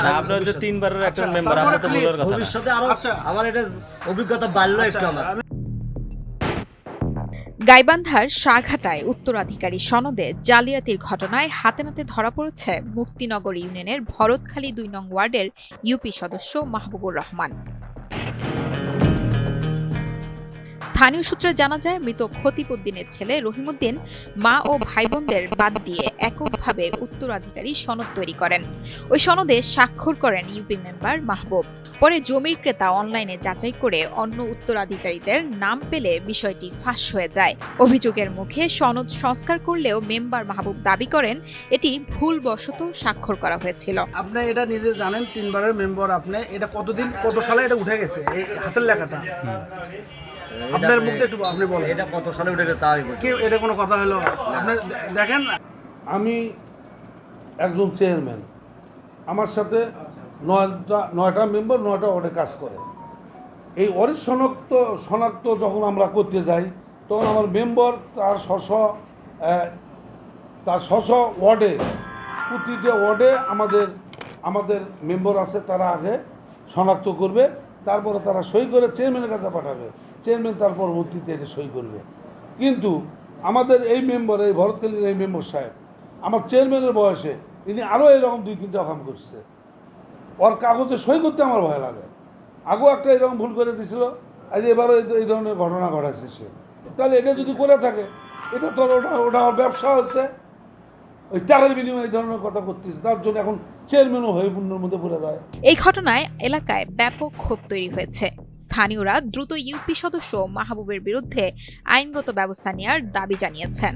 আর না, আপনি হচ্ছে তিনবারের একজন মেম্বার তারপরে তো clip, কথা ভবিষ্যতে আরও আচ্ছা। আমার এটা অভিজ্ঞতা বাড়লো একটু আমার। গাইবান্ধার সাঘাটায় উত্তরাধিকারী সনদে জালিয়াতির ঘটনায় হাতে নাতে ধরা পড়েছে মুক্তিনগর ইউনিয়নের ভরতখালী দুই নং ওয়ার্ডের ইউপি সদস্য মাহবুবুর রহমান। স্থানীয় সূত্রে জানা যায়, মৃত খতিবুদ্দিনের ছেলে রহিমউদ্দিন মা ও ভাই বোনদের বাদ দিয়ে এককভাবে উত্তরাধিকারী সনদ তৈরি করেন। ওই সনদে স্বাক্ষর করেন ইউপি মেম্বার মাহবুব। পরে জমির ক্রেতা অনলাইনে যাচাই করে অন্য উত্তরাধিকারীদের নাম পেলে বিষয়টি ফাঁস হয়ে যায়। অভিযোগের মুখে সনদ সংস্কার করলেও মেম্বার মাহবুব দাবি করেন, এটি ভুলবশত স্বাক্ষর করা হয়েছিল। আপনি এটা নিজে জানেন, তিনবারের মেম্বার আপনি। এটা কতদিন, কত সালে এটা উঠে গেছে? হাতের লেখাটা। আপনার মুখে একটু আপনি বলেন। এটা কত সালে উঠে গেছে তাই কি এটা কোনো কথা হলো? আপনি দেখেন আমি একজন চেয়ারম্যান। আমার সাথে নয়টা নয়টা মেম্বার নয়টা ওয়ার্ডে কাজ করে। এই ওয়ার্ড শনাক্ত শনাক্ত যখন আমরা করতে যাই তখন আমার মেম্বার তার স্ব তার স্ব ওয়ার্ডে প্রতিটা ওয়ার্ডে আমাদের আমাদের মেম্বার আছে তারা আগে শনাক্ত করবে। তারপরে তারা সই করে চেয়ারম্যানের কাছে পাঠাবে। চেয়ারম্যান তার পরবর্তীতে এটা সই করবে। কিন্তু আমাদের এই মেম্বার এই ভরতকালীর এই মেম্বার সাহেব, আমার চেয়ারম্যানের বয়সে ইনি আরও এরকম দুই, তিনটা কাম করছে। ওর কাগজে সই করতে আমার ভয় লাগে। আগেও একটা এরকম ভুল করে দিছিল আজ এবারও এই ধরনের ঘটনা ঘটাচ্ছে সে। তাহলে এটা যদি করে থাকে, এটা তো ওটা ওটা ব্যবসা হচ্ছে। ওই টাকার বিনিময়ে এই ধরনের কথা করতেছে, তার জন্য এখন চেয়ারম্যানও হয়ে পূর্ণের মধ্যে পড়ে যায়। এই ঘটনায় এলাকায় ব্যাপক ক্ষোভ তৈরি হয়েছে। স্থানীয়রা দ্রুত ইউপি সদস্য মাহবুবের বিরুদ্ধে আইনগত ব্যবস্থা নেওয়ার দাবি জানিয়েছেন।